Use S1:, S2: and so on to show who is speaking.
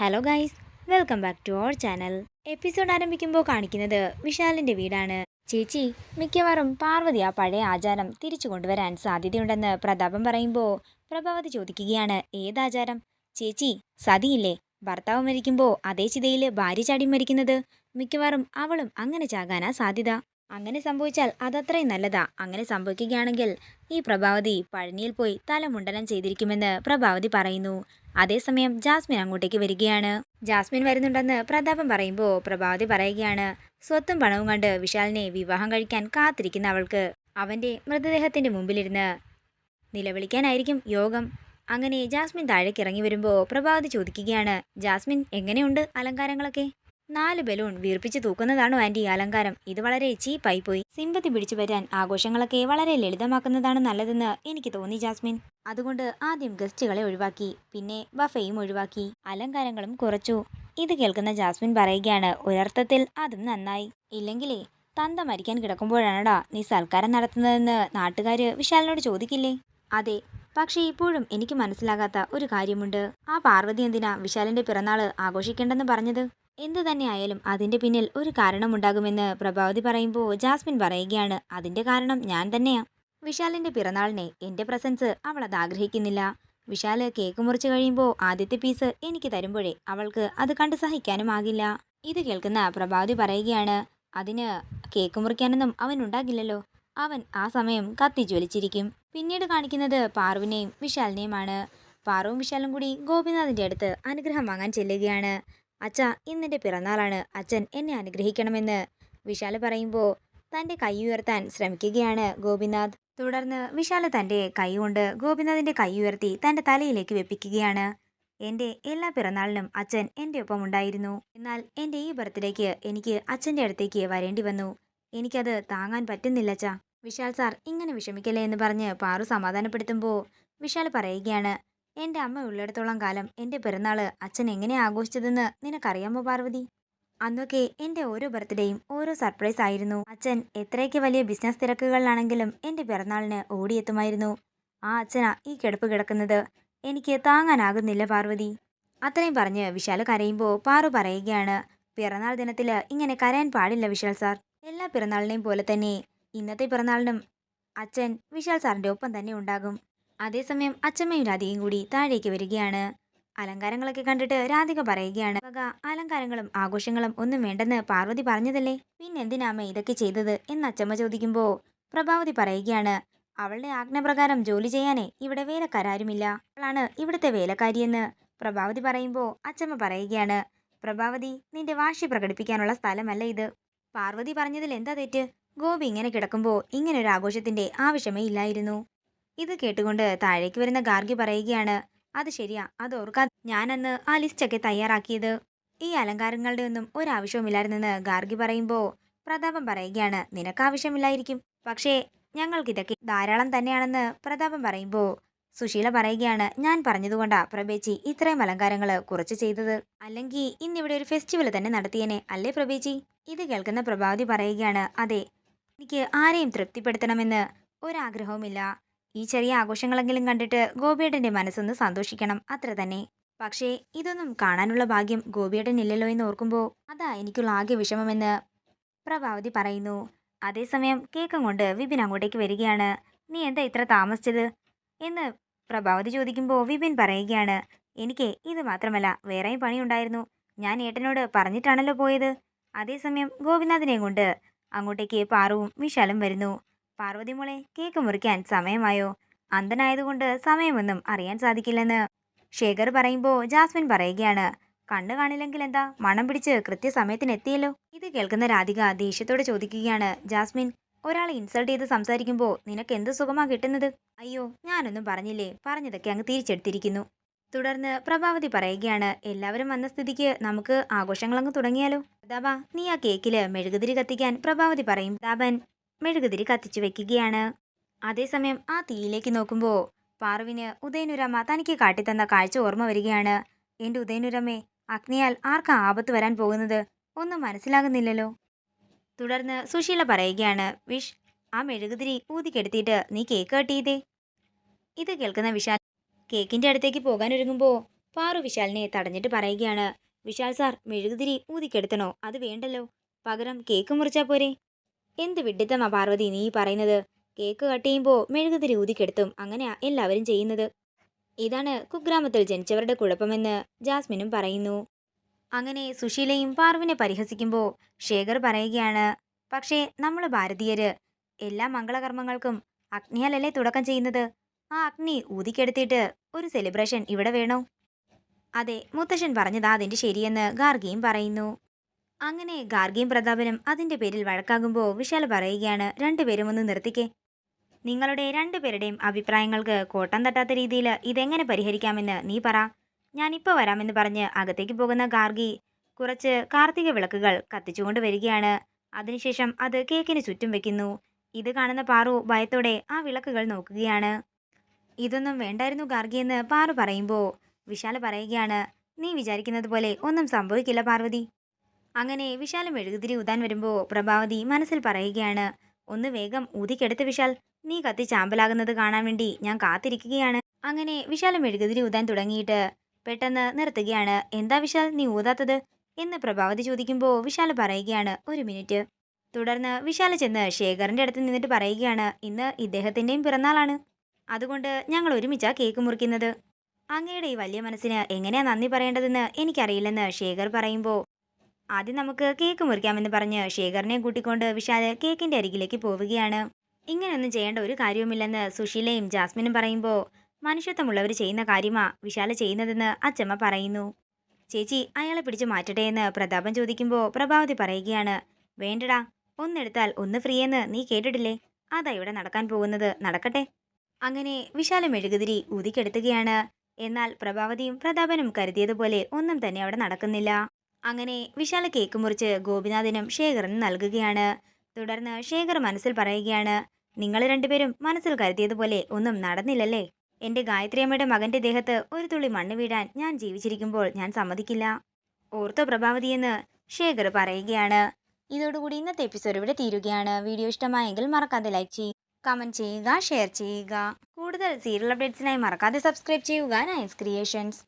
S1: Hello guys welcome back to our channel episode ആരംഭിക്കുമ്പോൾ കാണിക്കുന്നത് വിശാലിന്റെ വീടാണ്. ചേച്ചി മിക്കവാറും പാർവതി ആ പഴയ ആചാരം തിരിച്ചു കൊണ്ടുവരാൻ സാധ്യതയുണ്ടെന്ന് പ്രതാപം പറയുമ്പോൾ പ്രഭാവതി ചോദിക്കുകയാണ് ഏതാചാരം ചേച്ചി സതിയില്ലേ? ഭർത്താവ് മരിക്കുമ്പോൾ അതേ ചിതയിൽ ഭാര്യ ചാടി മരിക്കുന്നത്. മിക്കവാറും അവളും അങ്ങനെ ചാകാനാ സാധ്യത. അങ്ങനെ സംഭവിച്ചാൽ അതത്രയും നല്ലതാ. അങ്ങനെ സംഭവിക്കുകയാണെങ്കിൽ ഈ പ്രഭാവതി പഴനിയിൽ പോയി തലമുണ്ടനം ചെയ്തിരിക്കുമെന്ന് പ്രഭാവതി പറയുന്നു. അതേസമയം ജാസ്മിൻ അങ്ങോട്ടേക്ക് വരികയാണ്. ജാസ്മിൻ വരുന്നുണ്ടെന്ന് പ്രതാപം പറയുമ്പോൾ പ്രഭാവതി പറയുകയാണ് സ്വത്തും പണവും കണ്ട് വിശാലിനെ വിവാഹം കഴിക്കാൻ കാത്തിരിക്കുന്ന അവൾക്ക് അവന്റെ മൃതദേഹത്തിന്റെ മുമ്പിലിരുന്ന് നിലവിളിക്കാനായിരിക്കും യോഗം. അങ്ങനെ ജാസ്മിൻ താഴേക്ക് ഇറങ്ങി വരുമ്പോൾ പ്രഭാവതി ചോദിക്കുകയാണ് ജാസ്മിൻ എങ്ങനെയുണ്ട് അലങ്കാരങ്ങളൊക്കെ? നാല് ബലൂൺ വീർപ്പിച്ച് തൂക്കുന്നതാണോ ആന്റി അലങ്കാരം. ഇത് വളരെ ചീപ്പായി പോയി സിമ്പതി പിടിച്ചു വരാൻ ആഘോഷങ്ങളൊക്കെ വളരെ ലളിതമാക്കുന്നതാണ് നല്ലതെന്ന് എനിക്ക് തോന്നി ജാസ്മിൻ. അതുകൊണ്ട് ആദ്യം ഗസ്റ്റുകളെ ഒഴിവാക്കി പിന്നെ ബഫയും ഒഴിവാക്കി. അലങ്കാരങ്ങളും കുറച്ചു. ഇത് കേൾക്കുന്ന ജാസ്മിൻ പറയുകയാണ് ഒരർത്ഥത്തിൽ അതും നന്നായി. ഇല്ലെങ്കിലേ തന്ത മരിക്കാൻ കിടക്കുമ്പോഴാണടാ നീ സൽക്കാരം നടത്തുന്നതെന്ന് നാട്ടുകാര് വിശാലിനോട് ചോദിക്കില്ലേ? അതെ പക്ഷേ ഇപ്പോഴും എനിക്ക് മനസ്സിലാകാത്ത ഒരു കാര്യമുണ്ട്. ആ പാർവതി എന്തിനാ വിശാലിന്റെ പിറന്നാൾ ആഘോഷിക്കേണ്ടെന്ന് പറഞ്ഞത്? എന്തു തന്നെയായാലും അതിന്റെ പിന്നിൽ ഒരു കാരണമുണ്ടാകുമെന്ന് പ്രഭാവതി പറയുമ്പോൾ ജാസ്മിൻ പറയുകയാണ് അതിന്റെ കാരണം ഞാൻ തന്നെയാ. വിശാലിന്റെ പിറന്നാളിനെ എന്റെ പ്രസൻസ് അവൾ അത് ആഗ്രഹിക്കുന്നില്ല. വിശാൽ കേക്ക് മുറിച്ച് കഴിയുമ്പോൾ ആദ്യത്തെ പീസ് എനിക്ക് തരുമ്പോഴേ അവൾക്ക് അത് കണ്ട് സഹിക്കാനും ആകില്ല. ഇത് കേൾക്കുന്ന പ്രഭാവതി പറയുകയാണ് അതിന് കേക്ക് മുറിക്കാനൊന്നും അവൻ ഉണ്ടാകില്ലല്ലോ. അവൻ ആ സമയം കത്തി ജ്വലിച്ചിരിക്കും പിന്നീട് കാണിക്കുന്നത് പാറുവിനെയും വിശാലിനെയുമാണ്. പാറുവും വിശാലും കൂടി ഗോപിനാഥിന്റെ അടുത്ത് അനുഗ്രഹം വാങ്ങാൻ ചെല്ലുകയാണ്. അച്ഛ ഇന്നെന്റെ പിറന്നാളാണ്. അച്ഛൻ എന്നെ അനുഗ്രഹിക്കണമെന്ന്. വിശാൽ പറയുമ്പോൾ തന്റെ കൈ ഉയർത്താൻ ശ്രമിക്കുകയാണ് ഗോപിനാഥ്. തുടർന്ന് വിശാൽ തന്റെ കൈ കൊണ്ട് ഗോപിനാഥിന്റെ കൈ ഉയർത്തി തന്റെ തലയിലേക്ക് വെപ്പിക്കുകയാണ്. എന്റെ എല്ലാ പിറന്നാളിനും അച്ഛൻ എന്റെ ഒപ്പം ഉണ്ടായിരുന്നു എന്നാൽ എന്റെ ഈ ബർത്ത്ഡേക്ക് എനിക്ക് അച്ഛന്റെ അടുത്തേക്ക് വരേണ്ടി വന്നു. എനിക്കത് താങ്ങാൻ പറ്റുന്നില്ല അച്ഛ. വിശാൽ സാർ ഇങ്ങനെ വിഷമിക്കല്ലേ എന്ന് പറഞ്ഞ് പാറു സമാധാനപ്പെടുത്തുമ്പോൾ വിശാൽ പറയുകയാണ് എന്റെ അമ്മ ഉള്ളിടത്തോളം കാലം എന്റെ പിറന്നാൾ അച്ഛൻ എങ്ങനെ ആഘോഷിച്ചതെന്ന് നിനക്കറിയാമോ പാർവതി? അന്നൊക്കെ എന്റെ ഓരോ ബർത്ത്ഡേയും ഓരോ സർപ്രൈസ് ആയിരുന്നു. അച്ഛൻ എത്രയൊക്കെ വലിയ ബിസിനസ് തിരക്കുകളിലാണെങ്കിലും എന്റെ പിറന്നാളിന് ഓടിയെത്തുമായിരുന്നു. ആ അച്ഛനാ ഈ കിടപ്പ് കിടക്കുന്നത്. എനിക്ക് താങ്ങാനാകുന്നില്ല പാർവതി. അത്രയും പറഞ്ഞ് വിശാൽ കരയുമ്പോൾ പാറു പറയുകയാണ് പിറന്നാൾ ദിനത്തിൽ ഇങ്ങനെ കരയാൻ പാടില്ല വിശാൽ സാർ. എല്ലാ പിറന്നാളിനെയും പോലെ തന്നെ ഇന്നത്തെ പിറന്നാളിനും അച്ഛൻ വിശാൽ സാറിന്റെ ഒപ്പം തന്നെ ഉണ്ടാകും. അതേസമയം അച്ഛമ്മയും രാധികയും കൂടി താഴേക്ക് വരികയാണ്. അലങ്കാരങ്ങളൊക്കെ കണ്ടിട്ട് രാധിക പറയുകയാണ് വക അലങ്കാരങ്ങളും ആഘോഷങ്ങളും ഒന്നും വേണ്ടെന്ന് പാർവതി പറഞ്ഞതല്ലേ? പിന്നെന്തിനാമ ഇതൊക്കെ ചെയ്തത്? എന്ന് അച്ചമ്മ ചോദിക്കുമ്പോൾ പ്രഭാവതി പറയുകയാണ് അവളുടെ ആജ്ഞപ്രകാരം ജോലി ചെയ്യാനേ ഇവിടെ വേലക്കാരാരുമില്ല. അവളാണ് ഇവിടുത്തെ വേലക്കാരിയെന്ന്. പ്രഭാവതി പറയുമ്പോൾ അച്ചമ്മ പറയുകയാണ് പ്രഭാവതി നിന്റെ വാശി പ്രകടിപ്പിക്കാനുള്ള സ്ഥലമല്ല ഇത്. പാർവതി പറഞ്ഞതിൽ എന്താ തെറ്റ്? ഗോപി ഇങ്ങനെ കിടക്കുമ്പോൾ ഇങ്ങനൊരു ആഘോഷത്തിന്റെ ആവശ്യമേ ഇല്ലായിരുന്നു. ഇത് കേട്ടുകൊണ്ട് താഴേക്ക് വരുന്ന ഗാർഗി പറയുകയാണ് അത് ശരിയാ അത് ഓർക്കാതെ ഞാനന്ന് ആ ലിസ്റ്റൊക്കെ തയ്യാറാക്കിയത്. ഈ അലങ്കാരങ്ങളുടെ ഒന്നും ഒരാവശ്യവുമില്ലായിരുന്നെന്ന് ഗാർഗി പറയുമ്പോൾ പ്രതാപം പറയുകയാണ് നിനക്ക് ആവശ്യമില്ലായിരിക്കും പക്ഷേ ഞങ്ങൾക്കിതൊക്കെ ധാരാളം തന്നെയാണെന്ന് പ്രതാപം പറയുമ്പോൾ സുശീല പറയുകയാണ് ഞാൻ പറഞ്ഞതുകൊണ്ടാ പ്രഭേച്ചി ഇത്രയും അലങ്കാരങ്ങൾ കുറച്ച് ചെയ്തത്. അല്ലെങ്കിൽ ഇന്നിവിടെ ഒരു ഫെസ്റ്റിവൽ തന്നെ നടത്തിയേനെ അല്ലേ പ്രഭേച്ചി? ഇത് കേൾക്കുന്ന പ്രഭാവതി പറയുകയാണ് അതെ എനിക്ക് ആരെയും തൃപ്തിപ്പെടുത്തണമെന്ന് ഒരാഗ്രഹവുമില്ല. ഈ ചെറിയ ആഘോഷങ്ങളെങ്കിലും കണ്ടിട്ട് ഗോപിയേട്ടന്റെ മനസ്സൊന്ന് സന്തോഷിക്കണം അത്ര തന്നെ. പക്ഷേ ഇതൊന്നും കാണാനുള്ള ഭാഗ്യം ഗോപിയേട്ടൻ ഇല്ലല്ലോ എന്ന് ഓർക്കുമ്പോൾ അതാ എനിക്കുള്ള ആകെ വിഷമമെന്ന് പ്രഭാവതി പറയുന്നു. അതേസമയം കേക്കും കൊണ്ട് വിപിൻ അങ്ങോട്ടേക്ക് വരികയാണ്. നീ എന്താ ഇത്ര താമസിച്ചത്? എന്ന് പ്രഭാവതി ചോദിക്കുമ്പോൾ വിപിൻ പറയുകയാണ്. എനിക്ക് ഇത് മാത്രമല്ല വേറെയും പണിയുണ്ടായിരുന്നു. ഞാൻ ഏട്ടനോട് പറഞ്ഞിട്ടാണല്ലോ പോയത്. അതേസമയം ഗോപിനാഥിനെയും കൊണ്ട് അങ്ങോട്ടേക്ക് പാറുവും വിശാലും വരുന്നു. പാർവതി മോളെ കേക്ക് മുറിക്കാൻ സമയമായോ? അന്ധനായതുകൊണ്ട് സമയമൊന്നും അറിയാൻ സാധിക്കില്ലെന്ന്. ശേഖർ പറയുമ്പോൾ ജാസ്മിൻ പറയുകയാണ് കണ്ണു കാണില്ലെങ്കിൽ എന്താ? മണം പിടിച്ച് കൃത്യസമയത്തിന് എത്തിയല്ലോ? ഇത് കേൾക്കുന്ന രാധിക ദേഷ്യത്തോടെ ചോദിക്കുകയാണ് ജാസ്മിൻ. ഒരാളെ ഇൻസൾട്ട് ചെയ്ത് സംസാരിക്കുമ്പോൾ നിനക്ക് എന്ത് സുഖമാ കിട്ടുന്നത്? അയ്യോ ഞാനൊന്നും പറഞ്ഞില്ലേ? പറഞ്ഞതൊക്കെ അങ്ങ് തിരിച്ചെടുത്തിരിക്കുന്നു. തുടർന്ന് പ്രഭാവതി പറയുകയാണ് എല്ലാവരും വന്ന സ്ഥിതിക്ക് നമുക്ക് ആഘോഷങ്ങളങ്ങ് തുടങ്ങിയാലോ? പ്രതാപ നീ ആ കേക്കിൽ മെഴുകുതിരി കത്തിക്കാൻ പ്രഭാവതി പറയും. പ്രതാപൻ മെഴുകുതിരി കത്തിച്ചു വെക്കുകയാണ്. അതേസമയം ആ തീയിലേക്ക് നോക്കുമ്പോൾ പാർവിന് ഉദയനുരമ്മ തനിക്ക് കാട്ടിത്തന്ന കാഴ്ച ഓർമ്മ വരികയാണ്. എന്റെ ഉദയനുരമ്മേ അഗ്നിയാൽ ആർക്കാ ആപത്ത് വരാൻ പോകുന്നത്? ഒന്നും മനസ്സിലാകുന്നില്ലല്ലോ. തുടർന്ന് സുശീല പറയുകയാണ് വിഷ് ആ മെഴുകുതിരി ഊതിക്കെടുത്തിയിട്ട് നീ കേക്ക് കട്ട് ചെയ്തേ. ഇത് കേൾക്കുന്ന വിശാൽ കേക്കിന്റെ അടുത്തേക്ക് പോകാൻ ഒരുങ്ങുമ്പോൾ പാറു വിശാലിനെ തടഞ്ഞിട്ട് പറയുകയാണ് വിശാൽ സാർ മെഴുകുതിരി ഊതിക്കെടുത്തണോ അത് വേണ്ടല്ലോ. പകരം കേക്ക് മുറിച്ചാൽ പോരെ. എന്ത് വിഡിത്തമാ പാർവതി നീ പറയുന്നത്? കേക്ക് കട്ട് ചെയ്യുമ്പോൾ മെഴുകുതിരി ഊതിക്കെടുത്തും അങ്ങനെയാ എല്ലാവരും ചെയ്യുന്നത്. ഇതാണ് കുഗ്രാമത്തിൽ ജനിച്ചവരുടെ കുഴപ്പമെന്ന് ജാസ്മിനും പറയുന്നു. അങ്ങനെ സുശീലയും പാർവിനെ പരിഹസിക്കുമ്പോൾ ശേഖർ പറയുകയാണ് പക്ഷേ നമ്മൾ ഭാരതീയര് എല്ലാ മംഗളകർമ്മങ്ങൾക്കും അഗ്നിയാലല്ലേ തുടക്കം ചെയ്യുന്നത്? ആ അഗ്നി ഊതിക്കെടുത്തിട്ട് ഒരു സെലിബ്രേഷൻ ഇവിടെ വേണോ? അതെ മുത്തശ്ശൻ പറഞ്ഞതാ അതിന്റെ ശരിയെന്ന് ഗാർഗിയും പറയുന്നു. അങ്ങനെ ഗാർഗിയും പ്രതാപനും അതിന്റെ പേരിൽ വഴക്കാകുമ്പോൾ വിശാൽ പറയുകയാണ് രണ്ടുപേരും ഒന്ന് നിർത്തിക്കേ. നിങ്ങളുടെ രണ്ടുപേരുടെയും അഭിപ്രായങ്ങൾക്ക് കോട്ടം തട്ടാത്ത രീതിയിൽ ഇതെങ്ങനെ പരിഹരിക്കാമെന്ന് നീ പറ. ഞാനിപ്പോൾ വരാമെന്ന് പറഞ്ഞ് അകത്തേക്ക് പോകുന്ന ഗാർഗി കുറച്ച് കാർത്തിക വിളക്കുകൾ കത്തിച്ചുകൊണ്ട് വരികയാണ്. അതിനുശേഷം അത് കേക്കിന് ചുറ്റും വെക്കുന്നു. ഇത് കാണുന്ന പാറു ഭയത്തോടെ ആ വിളക്കുകൾ നോക്കുകയാണ്. ഇതൊന്നും വേണ്ടായിരുന്നു ഗാർഗി എന്ന് പാറു പറയുമ്പോൾ വിശാൽ പറയുകയാണ് നീ വിചാരിക്കുന്നത് പോലെ ഒന്നും സംഭവിക്കില്ല പാർവതി. അങ്ങനെ വിശാലം മെഴുകുതിരി ഊതാൻ വരുമ്പോൾ പ്രഭാവതി മനസ്സിൽ പറയുകയാണ് ഒന്ന് വേഗം ഊതിക്കെടുത്ത് വിശാൽ. നീ കത്തി ചാമ്പലാകുന്നത് കാണാൻ വേണ്ടി ഞാൻ കാത്തിരിക്കുകയാണ്. അങ്ങനെ വിശാലം മെഴുകുതിരി ഊതാൻ തുടങ്ങിയിട്ട് പെട്ടെന്ന് നിർത്തുകയാണ്. എന്താ വിശാൽ നീ ഊതാത്തത്? എന്ന് പ്രഭാവതി ചോദിക്കുമ്പോൾ വിശാൽ പറയുകയാണ് ഒരു മിനിറ്റ്. തുടർന്ന് വിശാൽ ചെന്ന് ശേഖറിന്റെ അടുത്ത് നിന്നിട്ട് പറയുകയാണ് ഇന്ന് ഇദ്ദേഹത്തിന്റെയും പിറന്നാളാണ്. അതുകൊണ്ട് ഞങ്ങൾ ഒരുമിച്ചാണ് കേക്ക് മുറിക്കുന്നത്. അങ്ങയുടെ ഈ വലിയ മനസ്സിന് എങ്ങനെയാ നന്ദി പറയേണ്ടതെന്ന് എനിക്കറിയില്ലെന്ന് ശേഖർ പറയുമ്പോൾ ആദ്യം നമുക്ക് കേക്ക് മുറിക്കാമെന്ന് പറഞ്ഞ് ശേഖറിനെ കൂട്ടിക്കൊണ്ട് വിശാല കേക്കിന്റെ അരികിലേക്ക് പോവുകയാണ്. ഇങ്ങനെയൊന്നും ചെയ്യേണ്ട ഒരു കാര്യവുമില്ലെന്ന് സുശീലയും ജാസ്മിനും പറയുമ്പോൾ മനുഷ്യത്വമുള്ളവർ ചെയ്യുന്ന കാര്യമാ വിശാല ചെയ്യുന്നതെന്ന് അച്ചമ്മ പറയുന്നു. ചേച്ചി അയാളെ പിടിച്ചു മാറ്റട്ടെ എന്ന് പ്രതാപൻ ചോദിക്കുമ്പോൾ പ്രഭാവതി പറയുകയാണ് വേണ്ടടാ ഒന്നെടുത്താൽ ഒന്ന് ഫ്രീ എന്ന് നീ കേട്ടിട്ടില്ലേ? അതാ ഇവിടെ നടക്കാൻ പോകുന്നത് നടക്കട്ടെ. അങ്ങനെ വിശാല മെഴുകുതിരി ഊതിക്കെടുത്തുകയാണ്. എന്നാൽ പ്രഭാവതിയും പ്രതാപനും കരുതിയതുപോലെ ഒന്നും തന്നെ അവിടെ നടക്കുന്നില്ല. അങ്ങനെ വിശാല കേക്ക് മുറിച്ച് ഗോപിനാഥിനും ശേഖറിനും നൽകുകയാണ്. തുടർന്ന് ശേഖർ മനസ്സിൽ പറയുകയാണ് നിങ്ങൾ രണ്ടുപേരും മനസ്സിൽ കരുതിയതുപോലെ ഒന്നും നടന്നില്ലല്ലേ? എന്റെ ഗായത്രിയമ്മയുടെ മകന്റെ ദേഹത്ത് ഒരു തുള്ളി മണ്ണ് വീഴാൻ ഞാൻ ജീവിച്ചിരിക്കുമ്പോൾ ഞാൻ സമ്മതിക്കില്ല. ഓർത്തോ പ്രഭാവതിയെന്ന് ശേഖർ പറയുകയാണ്. ഇതോടുകൂടി ഇന്നത്തെ എപ്പിസോഡ് ഇവിടെ തീരുകയാണ്. വീഡിയോ ഇഷ്ടമായെങ്കിൽ മറക്കാതെ ലൈക്ക് ചെയ്യുക കമന്റ് ചെയ്യുക ഷെയർ ചെയ്യുക. കൂടുതൽ സീരിയൽ അപ്ഡേറ്റ്സിനായി മറക്കാതെ സബ്സ്ക്രൈബ് ചെയ്യുക നൈസ് ക്രിയേഷൻസ്